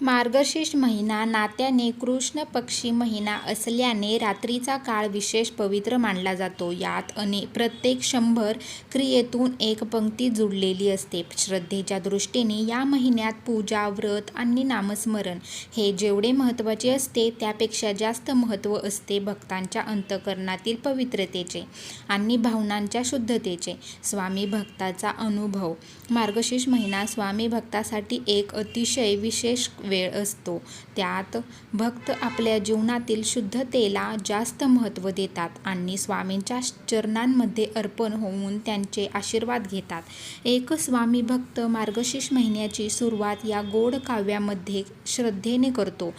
मार्गशीर्ष महिना नात्याने कृष्ण पक्षी महिना असल्याने रात्रीचा काळ विशेष पवित्र मानला जातो. यात अने प्रत्येक शंभर क्रियेतून एक पंक्ती जुळलेली असते. श्रद्धेच्या दृष्टीने या महिन्यात पूजा, व्रत आणि नामस्मरण हे जेवढे महत्त्वाचे असते त्यापेक्षा जास्त महत्त्व असते भक्तांच्या अंतःकरणातील पवित्रतेचे आणि भावनांच्या शुद्धतेचे. स्वामी भक्ताचा अनुभव मार्गशीर्ष महिना स्वामी भक्तासाठी एक अतिशय विशेष वेळ असतो. त्यात भक्त आपल्या जीवनातील शुद्धतेला जास्त महत्त्व देतात आणि स्वामींच्या चरणांमध्ये अर्पण होऊन त्यांचे आशीर्वाद घेतात. एक स्वामी भक्त मार्गशीर्ष महिन्याची सुरुवात या गोड काव्यामध्ये श्रद्धेने करतो.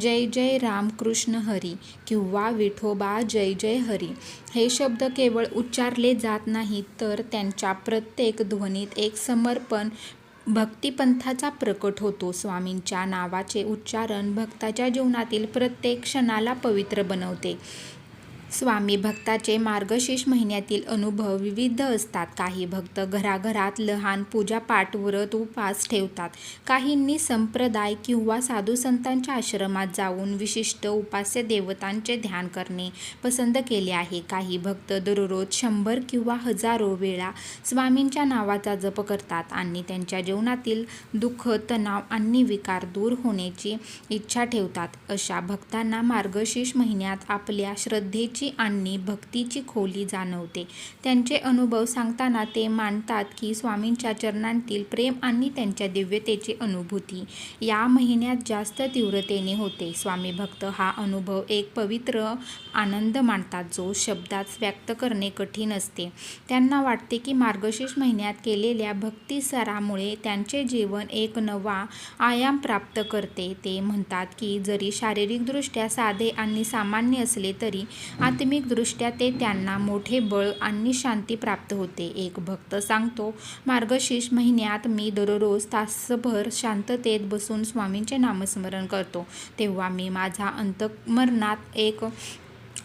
जय जय राम कृष्ण हरी किंवा विठोबा जय जय हरी हे शब्द केवळ उच्चारले जात नाहीत तर त्यांच्या प्रत्येक ध्वनीत एक समर्पण भक्तिपंथाचा प्रकट होतो. स्वामींच्या नावाचे उच्चारण भक्ताच्या जीवनातील प्रत्येक क्षणाला पवित्र बनवते. स्वामी भक्ताचे मार्गशीर्ष महिन्यातील अनुभव विविध असतात. काही भक्त घराघरात लहान पूजापाठ, व्रत, उपवास ठेवतात. काहींनी संप्रदाय किंवा साधू संतांच्या आश्रमात जाऊन विशिष्ट उपास्य देवतांचे ध्यान करणे पसंत केले आहे. काही भक्त दररोज शंभर किंवा हजारो वेळा स्वामींच्या नावाचा जप करतात आणि त्यांच्या जीवनातील दुःख, तणाव आणि विकार दूर होण्याची इच्छा ठेवतात. अशा भक्तांना मार्गशीर्ष महिन्यात आपल्या श्रद्धेची आणि भक्तीची खोली जाणवते. त्यांचे अनुभव सांगताना ते मानतात की स्वामींच्या चरणांतील प्रेम आणि त्यांच्या दिव्यतेची अनुभूती या महिन्यात जास्त तीव्रतेने होते. स्वामी भक्त हा अनुभव एक पवित्र आनंद मानतात जो शब्दात व्यक्त करणे कठीण असते. त्यांना वाटते की मार्गशीर्ष महिन्यात केलेल्या भक्तिसरामुळे त्यांचे जीवन एक नवा आयाम प्राप्त करते. ते म्हणतात की जरी शारीरिकदृष्ट्या साधे आणि सामान्य असले तरी आत्मिकदृष्ट्या ते त्यांना मोठे बळ आणि शांती प्राप्त होते. एक भक्त सांगतो, मार्गशीर्ष महिन्यात मी दररोज तासभर शांततेत बसून स्वामींचे नामस्मरण करतो. तेव्हा मी माझा अंतमरणात एक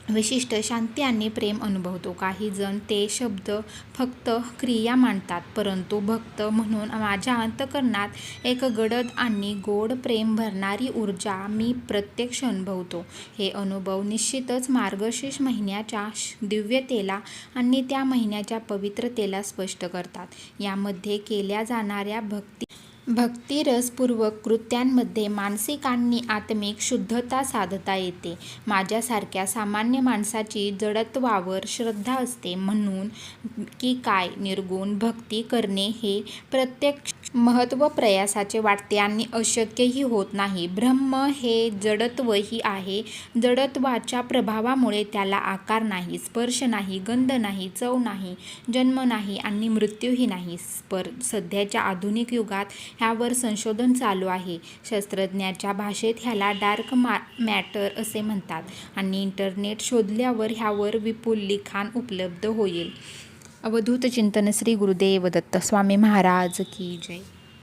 विशिष्ट शांती आणि प्रेम अनुभवतो. काही जण ते शब्द फक्त क्रिया मानतात परंतु भक्त म्हणून माझ्या अंतःकरणात एक गडद आणि गोड प्रेम भरणारी ऊर्जा मी प्रत्यक्ष अनुभवतो. हे अनुभव निश्चितच मार्गशीर्ष महिन्याच्या दिव्यतेला आणि त्या महिन्याच्या पवित्रतेला स्पष्ट करतात. यामध्ये केल्या जाणाऱ्या भक्ती भक्तिरसपूर्वक कृत्यांमध्ये मानसिक आणि आत्मिक शुद्धता साधता येते. माझ्यासारख्या सामान्य माणसाची जडत्वावर श्रद्धा असते म्हणून की काय निर्गुण भक्ती करणे हे प्रत्यक्ष महत्प्रयासाचे वाटते आणि अशक्यही होत नाही. ब्रह्म हे जडत्वही आहे. जडत्वाच्या प्रभावामुळे त्याला आकार नाही, स्पर्श नाही, गंध नाही, चव नाही, जन्म नाही आणि मृत्यूही नाही. सध्याच्या आधुनिक युगात ह्यावर संशोधन चालू आहे. शास्त्रज्ञाच्या भाषेत ह्याला डार्क मा मॅटर असे म्हणतात आणि इंटरनेट शोधल्यावर ह्यावर विपुल लिखाण उपलब्ध होईल. अवधूत चिंतन श्री गुरुदेव दत्त स्वामी महाराज की जय.